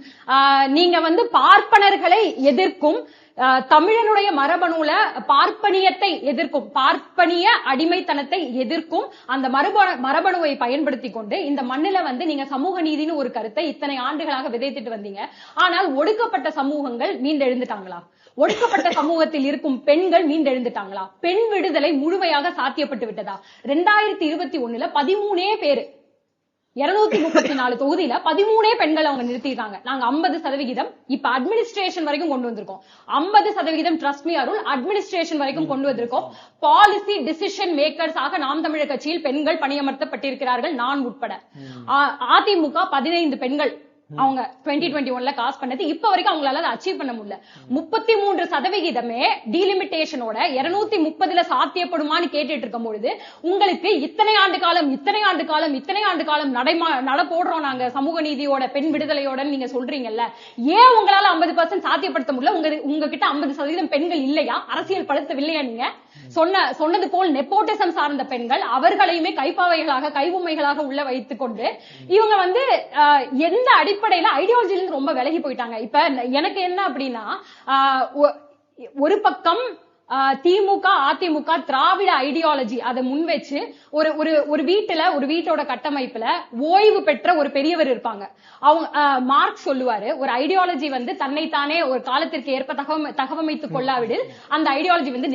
நீங்க வந்து பார்ப்பனர்களை எதிர்க்கும் ஆஹ் தமிழனுடைய மரபணுல பார்ப்பனியத்தை எதிர்க்கும் பார்ப்பனிய அடிமைத்தனத்தை எதிர்க்கும் அந்த மரபணு மரபணுவை பயன்படுத்தி கொண்டு இந்த மண்ணுல வந்து நீங்க சமூக நீதினு ஒரு கருத்தை இத்தனை ஆண்டுகளாக விதைத்துட்டு வந்தீங்க. ஆனால் ஒடுக்கப்பட்ட சமூகங்கள் மீண்டெழுந்துட்டாங்களா? ஒடுக்கப்பட்ட சமூகத்தில் இருக்கும் பெண்கள் மீண்டெழுந்துட்டாங்களா? பெண் விடுதலை முழுமையாக சாத்தியப்பட்டு விட்டதா? ரெண்டாயிரத்தி இருபத்தி ஒண்ணுல பதிமூணே பேரு இருநூத்தி முப்பத்தி நாலு தொகுதியில பதிமூணே பெண்கள் அவங்க நிறுத்திருக்காங்க நாங்க ஐம்பது சதவிகிதம் இப்ப அட்மினிஸ்ட்ரேஷன் வரைக்கும் கொண்டு வந்திருக்கோம். ஐம்பது சதவிகிதம் ட்ரஸ்ட் மீ அருள் அட்மினிஸ்ட்ரேஷன் வரைக்கும் கொண்டு வந்திருக்கோம். பாலிசி டிசிஷன் மேக்கர்ஸ் ஆக நாம் தமிழர் கட்சியில் பெண்கள் பணியமர்த்தப்பட்டிருக்கிறார்கள் நான் உட்பட. அதிமுக பதினைந்து பெண்கள் அவங்க டுவெண்ட்டி டுவெண்ட்டி ஒன்ல காசு பண்ணது. இப்ப வரைக்கும் அவங்களால அதை அச்சீவ் பண்ண முடியல. முப்பத்தி மூன்று சதவிகிதமே டீலிமிட்டேஷனோட இருநூத்தி முப்பதுல சாத்தியப்படுமான்னு கேட்டுட்டு இருக்கும் பொழுது உங்களுக்கு இத்தனை ஆண்டு காலம் இத்தனை ஆண்டு காலம் இத்தனை ஆண்டு காலம் நடைமா நட போடுறோம் நாங்க சமூக நீதியோட பெண் விடுதலையோட நீங்க சொல்றீங்கல்ல. ஏன் உங்களால ஐம்பது பர்சன்ட் சாத்தியப்படுத்த முடியல? உங்க உங்ககிட்ட ஐம்பது சதவீதம் பெண்கள் இல்லையா? அரசியல் படுத்தவில்லையா நீங்க? சொன்ன சொன்னது போல் நெப்போட்டிசம் சார்ந்த பெண்கள் அவர்களையுமே கைப்பாவைகளாக கைவுமைகளாக உள்ள வைத்துக் கொண்டு இவங்க வந்து ஆஹ், எந்த அடிப்படையில ஐடியாலஜிலிருந்து ரொம்ப விலகி போயிட்டாங்க. இப்ப எனக்கு என்ன அப்படின்னா ஆஹ், ஒ- ஒரு பக்கம் திமுக அதிமுக திராவிட ஐடியாலஜி அதை முன் வச்சு ஒரு ஒரு ஒரு வீட்டுல ஒரு வீட்டோட கட்டமைப்புல ஓய்வு பெற்ற ஒரு பெரியவர் இருப்பாங்க. அவங்க மார்க் சொல்லுவாரு ஒரு ஐடியாலஜி வந்து தன்னைத்தானே ஒரு காலத்திற்கு ஏற்ப தகவ தகவமைத்துக் கொள்ளாவிடில் அந்த ஐடியாலஜி வந்து.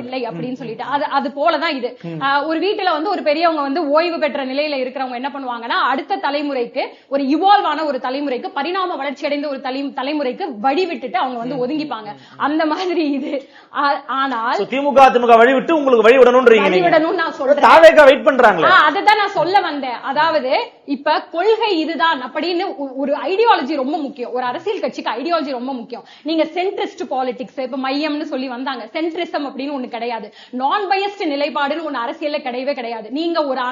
இல்லை அப்படின்னு சொல்லிட்டு அது அது போலதான் இது. ஆஹ் ஒரு வீட்டுல வந்து ஒரு பெரியவங்க வந்து ஓய்வு பெற்ற நிலையில இருக்கிறவங்க என்ன பண்ணுவாங்கன்னா அடுத்த தலைமுறைக்கு ஒரு இவால்வ் ஆன ஒரு தலைமுறைக்கு பரிணாம வளர்ச்சி அடைந்த ஒரு தலை தலைமுறைக்கு வழி விட்டுட்டு அவங்க வந்து ஒதுங்கிப்பாங்க. அந்த மாதிரி இது. ஆனால் திமுக அதிமுக வழி விட்டு உங்களுக்கு வழி விடணும்ன்றீங்க நீங்க. வழிவிடணும்னு நான் சொல்றேன். தாவேக்கா வெயிட் பண்றாங்களே? அதுதான் நான் சொல்ல வந்தேன். அதாவது இப்ப கொள்கை இதுதான் அப்படின்னு ஒரு ஐடியாலஜி ரொம்ப முக்கியம். ஒரு அரசியல் கட்சிக்கு ஐடியாலஜி ரொம்ப முக்கியம். நீங்க சென்ட்ரிஸ்ட் பாலிடிக்ஸ் இப்ப மையம்னு சொல்லி வந்தாங்க. சென்ட்ரிசம் அப்படின்னு ஒண்ணு கிடையாது. நான் பயஸ்ட் நிலைப்பாடுன்னு ஒண்ணு அரசியல்ல கிடையவே கிடையாது. நீங்க ஒரு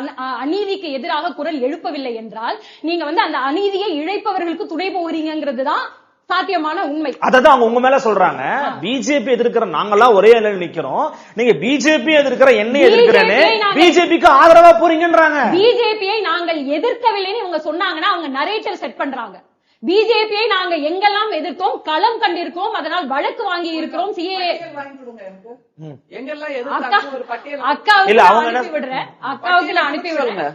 அநீதிக்கு எதிராக குரல் எழுப்பவில்லை என்றால் நீங்க வந்து அந்த அநீதியை இழைப்பவர்களுக்கு துணை போகிறீங்கிறது தான் சாத்தியமான உண்மை. அததான் அவங்க உங்க மேல சொல்றாங்க. பிஜேபி எதிர்க்கிற நாங்கெல்லாம் ஒரே நிலையில நிக்கிறோம். நீங்க பிஜேபி எதிர்க்கிற என்னை எதிர்க்கிறேன்னு பிஜேபிக்கு ஆதரவா போறீங்கன்றாங்க. பிஜேபியை நாங்கள் எதிர்க்கவில்லைன்னு இவங்க சொன்னாங்கன்னா அவங்க நரேட்டிவ் செட் பண்றாங்க. பிஜேபியை நாங்க எங்கெல்லாம் எதிர்த்தோம் களம் கண்டிருக்கோம் அதனால் வழக்கு வாங்கி இருக்கிறோம் சிஏ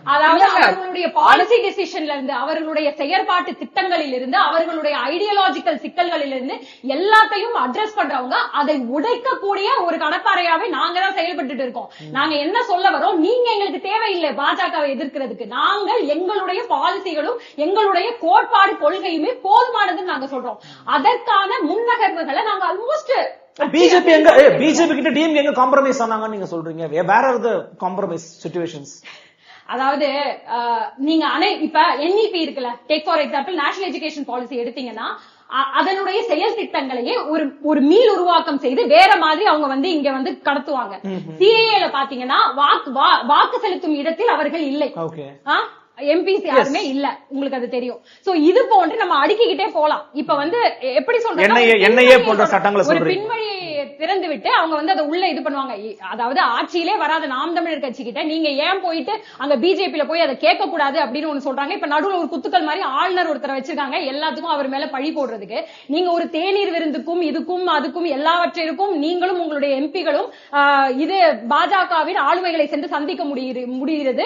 அவர்களுடைய பாலிசி டிசிஷன்ல இருந்து அவர்களுடைய செயற்பாட்டு திட்டங்களில் இருந்து அவர்களுடைய ஐடியாலஜிக்கல் சிக்கல்களில் இருந்து எல்லாத்தையும் அட்ரஸ் பண்றவங்க அதை உடைக்கக்கூடிய ஒரு கடப்பாறையாவே நாங்க தான் செயல்பட்டுட்டு இருக்கோம். நாங்க என்ன சொல்ல வரோம்? நீங்க எங்களுக்கு தேவையில்லை பாஜகவை எதிர்க்கிறதுக்கு. நாங்கள் எங்களுடைய பாலிசிகளும் எங்களுடைய கோட்பாடு கொள்கையுமே போதுமானதுன்னு நாங்க சொல்றோம். அதற்கான முன்னகர்வுகளை நாங்க ஆல்மோஸ்ட் பிஜேபி எங்க பிஜேபி கிட்ட டிஎம்கே எங்க காம்ப்ரமைஸ் ஆனாங்கன்னு நீங்க சொல்றீங்க? வேற த காம்ப்ரமைஸ் சுச்சுவேஷன்ஸ் அதாவது நீங்க அனை இப்ப என்இபி இருக்குல்ல take for example national education policy எடுத்தீங்கன்னா அதனுடைய செயல் திட்டங்களையே ஒரு ஒரு மீள் உருவாக்கம் செய்து வேற மாதிரி அவங்க வந்து இங்க வந்து கடத்துவாங்க. சிஏஏல பாத்தீங்கன்னா வாக்கு வாக்கு செலுத்தும் இடத்தில் அவர்கள் இல்லை. ஓகே எம்பிசி யாருமே இல்ல. உங்களுக்கு அது தெரியும். சோ இது போன்று நம்ம அடுக்கிக்கிட்டே போலாம். இப்ப வந்து எப்படி சொல்றேன்னா, NIA ஒரு. பின்வழியை திறந்து விட்டு அவங்க வந்து அதை உள்ள இது பண்ணுவாங்க. அதாவது ஆட்சியிலே வராத நாம் தமிழர் கட்சி கிட்ட நீங்க ஏன் போயிட்டு அங்க பிஜேபில போய் அதை கேட்க கூடாது அப்படின்னு ஒண்ணு சொல்றாங்க. இப்ப நடுவுல ஒரு குத்துக்கள் மாதிரி ஆளுநர் ஒருத்தரை வச்சிருக்காங்க. எல்லாத்துக்கும் அவர் மேல பழி போடுறதுக்கு. நீங்க ஒரு தேநீர் விருந்துக்கும் இதுக்கும் அதுக்கும் எல்லாவற்றிற்கும் நீங்களும் உங்களுடைய எம்பிகளும் இது பாஜகவின் ஆளுமைகளை சென்று சந்திக்க முடியுது முடிகிறது.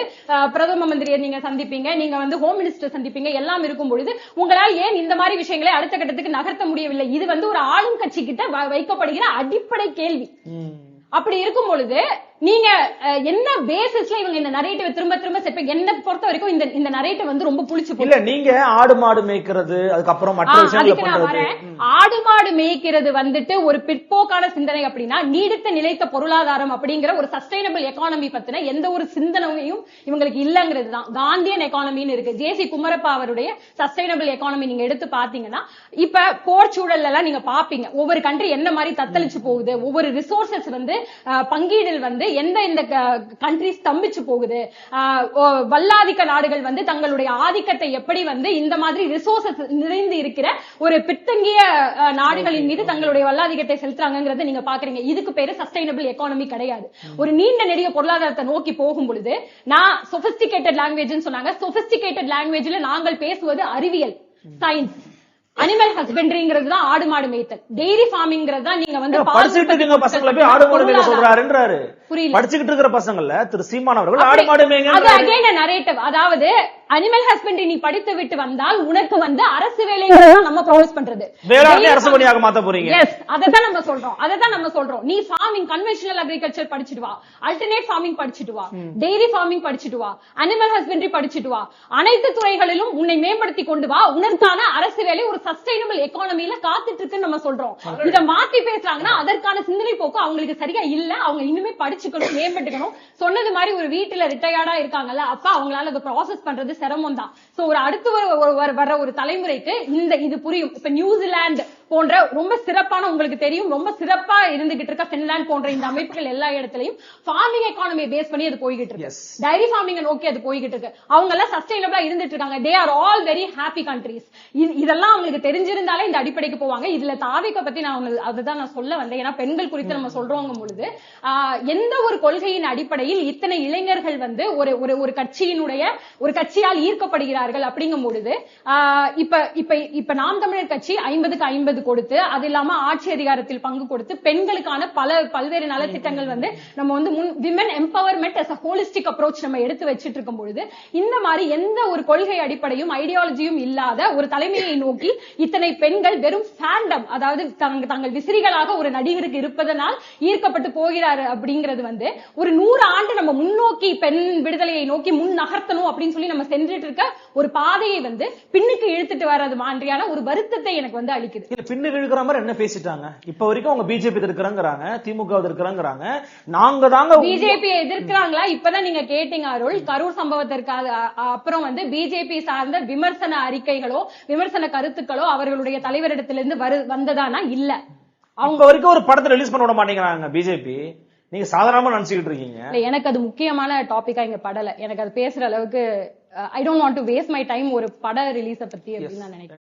பிரதம மந்திரியை நீங்க சந்திப்பீங்க நீங்க வந்து ஹோம் மினிஸ்டர் சந்திப்பீங்க எல்லாம் இருக்கும் பொழுது உங்களால் ஏன் இந்த மாதிரி விஷயங்களை அடுத்த கட்டத்துக்கு நகர்த்த முடியவில்லை? இது வந்து ஒரு ஆளும் கட்சி கிட்ட வைக்கப்படுகிற அடிப்படை கேள்வி. அப்படி இருக்கும் பொழுது நீங்க என்ன பேசிஸ்ல இவங்க இந்த நரேட்டிவ் திரும்ப திரும்ப செப்ப என்ன பொறுத்த வரைக்கும் இந்த இந்த நரேட்டிவ் வந்து ரொம்ப புளிச்சு இல்ல நீங்க ஆடு மாடு மேய்க்கிறது அதுக்கப்புறம் மற்ற ஆடு மாடு மேய்க்கிறது வந்துட்டு ஒரு பிற்போக்கான சிந்தனை அப்படின்னா நீடித்த நிலைத்த பொருளாதாரம் அப்படிங்கிற ஒரு சஸ்டைனபிள் எக்கானமி பத்தின எந்த ஒரு சிந்தனையும் இவங்களுக்கு இல்லங்கிறது தான். காந்தியன் எக்கானமின்னு இருக்கு. ஜேசி குமரப்பா அவருடைய சஸ்டைனபிள் எக்கானமி நீங்க எடுத்து பாத்தீங்கன்னா இப்ப போர் சூழல்ல எல்லாம் நீங்க பாப்பீங்க ஒவ்வொரு கண்ட்ரி என்ன மாதிரி தத்தளிச்சு போகுது ஒவ்வொரு ரிசோர்சஸ் வந்து பங்கீடில் வந்து எந்த இந்த கண்ட்ரி ஸ்தம்பிச்சு போகுது? வல்லாதிக்க நாடுகள் வந்து தங்களுடைய ஆதிக்கத்தை எப்படி வந்து இந்த மாதிரி ரிசோர்சஸ் நிறைந்து இருக்கிற ஒரு பின்தங்கிய அஹ், நாடுகளின் மீது தங்களுடைய வல்லாதிக்கத்தை செலுத்துறாங்கிறத நீங்க பாக்குறீங்க. இதுக்கு பேரு சஸ்டைனபிள் எக்கானமி கிடையாது. ஒரு நீண்ட நெடிய பொருளாதாரத்தை நோக்கி போகும் பொழுது நான் சொபிஸ்டிகேட்டட் லாங்குவேஜ் சொன்னாங்க. சொபிஸ்டிகேட்டட் லாங்குவேஜ்ல நாங்கள் பேசுவது அறிவியல் சயின்ஸ் அனிமல் ஹஸ்பண்டரிங்கிறது தான் ஆடு மாடு மேய்த்தல். டெய்ரி ஃபார்மிங்கிறது தான் நீங்க வந்து பசங்களை போய் ஆடு மாடு மேய்க்க. சொல்றாருன்றாரு. புரியல. படிச்சுக்கிட்டு இருக்கிற பசங்கள்ல திரு சீமான் அவர்கள் ஆடு மாடு அது அகைன் நரேட்டிவ் அதாவது அனிமல் ஹஸ்பண்டரி நீ படித்து விட்டு வந்தால் உனக்கு வந்து அரசு வேலைங்கிறது நம்ம ப்ரொவைஸ் பண்றது. வேளாண்மை அரசு பணியாக மாத்த போறீங்க. எஸ் அததான் நம்ம சொல்றோம். அததான் நம்ம சொல்றோம். நீ ஃபார்மிங் கன்வென்ஷனல் அக்ரிகல்ச்சர் படிச்சுட்டு வா. அல்டர்னேட் ஃபார்மிங் படிச்சுட்டு வா. டெய்ரி ஃபார்மிங் படிச்சுட்டு வா. அனிமல் ஹஸ்பண்டரி படிச்சுட்டு வா. அனைத்து துறைகளிலும் உன்னை மேம்படுத்தி கொண்டு வா. உனக்கான அரசு வேலை ஒரு சஸ்டைனபிள் எக்கானமில காத்துட்டு இருக்குன்னு நம்ம சொல்றோம். இத மாத்தி பேசுறாங்கன்னா அதற்கான சிந்தனை போக்கு அவங்களுக்கு சரியா இல்ல. அவங்க இன்னுமே படிச்சு அமைச்சுக்கணும் மேம்பட்டுக்கணும் சொன்னது மாதிரி ஒரு வீட்டுல ரிட்டையர்டா இருக்காங்கல்ல அப்ப அவங்களால அதை ப்ராசஸ் பண்றது சிரமம் தான் சோ ஒரு அடுத்து வர- ஒரு- வர்ற ஒரு தலைமுறைக்கு இந்த இது புரியும். இப்ப நியூசிலாந்து போன்ற ரொம்ப சிறப்பான உங்களுக்கு தெரியும் ரொம்ப சிறப்பா இருந்துகிட்டு இருக்க பின்லாந்து போன்ற இந்த அமைப்புகள் எல்லா இடத்துலயும் ஃபார்மிங் எக்கானமி பேஸ் பண்ணி அது போய்கிட்டு இருக்கு. டைரி ஃபார்மிங் நோக்கி அது போய்கிட்டு இருக்கு. அவங்க எல்லாம் சஸ்டைனபிளா இருந்துட்டு இருக்காங்க. They are all very happy countries இதெல்லாம் அவங்களுக்கு தெரிஞ்சிருந்தாலே இந்த அடிப்படைக்கு போவாங்க. இதுல தாவிக்க பத்தி நான் உங்களுக்கு அதுதான் நான் சொல்ல வந்தேன். ஏன்னா பெண்கள் குறித்து நம்ம சொல்றோங்க பொழுது எந்த ஒரு கொள்கையின் அடிப்படையில் இத்தனை இளைஞர்கள் வந்து ஒரு ஒரு ஒரு கட்சியினுடைய ஒரு கட்சியால் ஈர்க்கப்படுகிறார்கள் அப்படிங்கும் பொழுது இப்ப இப்ப இப்ப நாம் தமிழர் கட்சி ஐம்பதுக்கு ஐம்பது கொடுத்து அது இல்லாம ஆட்சி அதிகாரத்தில் பங்கு கொடுத்து பெண்களுக்கான பல பல்வேறு நலத்திட்டங்கள் வந்து நம்ம வந்து முன் women empowerment as a holistic approach நம்ம எடுத்து வச்சிட்டு இருக்கும் பொழுது இந்த மாதிரி எந்த ஒரு கொள்கை அடிப்படையும் ஐடியாலஜியும் இல்லாத ஒரு தலைமையை நோக்கி இத்தனை பெண்கள் வெறும் ஃபேண்டம் அதாவது தங்கள் விசிறிகளாக ஒரு நடிகருக்கு இருப்பதனால் ஈர்க்கப்பட்டு போகிறாரு அப்படிங்கிறது வந்து ஒரு நூறு ஆண்டு நம்ம முன்னோக்கி பெண் விடுதலையை நோக்கி முன் நகர்த்தணும் அப்படின்னு சொல்லி நம்ம சென்றுட்டு இருக்க ஒரு பாதையை வந்து பின்னுக்கு இழுத்துட்டு வர்றது மாதிரியான ஒரு வருத்தத்தை எனக்கு வந்து அளிக்குது. பின்னுக்கு இழுக்கிற மாதிரி என்ன பேசிட்டாங்க? இப்ப வரைக்கும் அவங்க பிஜேபி இருக்கிறாங்கிறாங்க திமுக இருக்கிறாங்கிறாங்க. நாங்க தாங்க பிஜேபி எதிர்க்கிறாங்களா? இப்பதான் நீங்க கேட்டீங்க அருள். கரூர் சம்பவத்திற்கு அப்புறம் வந்து பிஜேபி சார்ந்த விமர்சன அறிக்கைகளோ விமர்சன கருத்துக்களோ அவர்களுடைய தலைவரிடத்திலிருந்து வரு வந்ததானா? இல்ல. அவங்க வரைக்கும் ஒரு படத்தை ரிலீஸ் பண்ண விட மாட்டேங்கிறாங்க பிஜேபி நீங்க சாதாரணமா நினைச்சுக்கிட்டு இருக்கீங்க. எனக்கு அது முக்கியமான டாபிக்கா இங்க படல. எனக்கு அது பேசுற அளவுக்கு I don't want to waste my time ஒரு பட ரிலீஸ பத்தி அப்படின்னு நான் நினைக்கிறேன்.